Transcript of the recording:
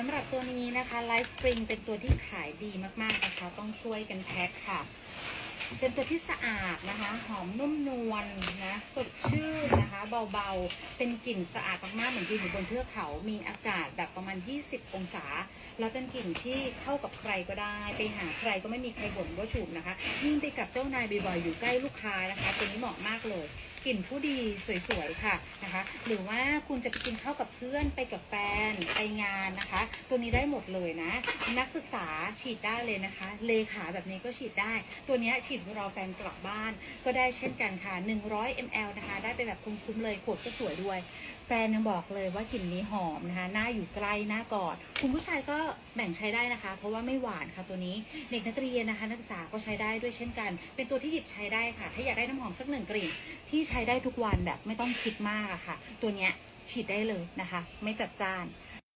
สำหรับตัวนี้นะคะไลฟ์สปริงเป็นตัวที่ขายดีมากๆนะคะ ต้องช่วยกันแพ็คค่ะ เป็นตัวที่สะอาดนะคะ หอมนุ่มนวลนะสดชื่นนะคะ เบาๆ เป็นกลิ่นสะอาดมากๆเหมือนยืนอยู่บนเทือกเขา มีอากาศแบบประมาณ 20 องศา แล้วเป็นกลิ่นที่เข้ากับใครก็ได้ ไปหาใครก็ไม่มีใครบ่นว่าฉุบนะคะยิ่งไปกับเจ้านายบ่อยๆอยู่ใกล้ลูกค้านะคะ ตัวนี้เหมาะมากเลย กลิ่นผู้ดีสวยๆค่ะนะคะ หรือว่าคุณจะไปกินข้าวกับเพื่อนไปกับแฟนไปงานนะคะ ตัวนี้ได้หมดเลยนะ นักศึกษาฉีดได้เลยนะคะ เลขาแบบนี้ก็ฉีดได้ ตัวนี้ฉีดรอแฟนกลับบ้าน ก็ได้เช่นกันค่ะ 100 ml นะคะ ได้ไปแบบคุ้มๆเลยขวดก็สวยด้วยแฟนยังบอกเลยว่ากลิ่นนี้หอมนะคะ หน้าอยู่ใกล้หน้ากอด คุณผู้ชายก็แบ่งใช้ได้นะคะ เพราะว่าไม่หวานค่ะตัวนี้ เด็กนักเรียนนะคะ นักศึกษาก็ใช้ได้ด้วยเช่นกัน เป็นตัวที่หยิบใช้ได้ค่ะ ถ้าอยากได้น้ำหอมสักหนึ่งกลิ่นที่ใช้ได้ทุกวันแบบไม่ต้องคิดมากอะค่ะ ตัวเนี้ยฉีดได้เลยนะคะ ไม่จัดจ้าน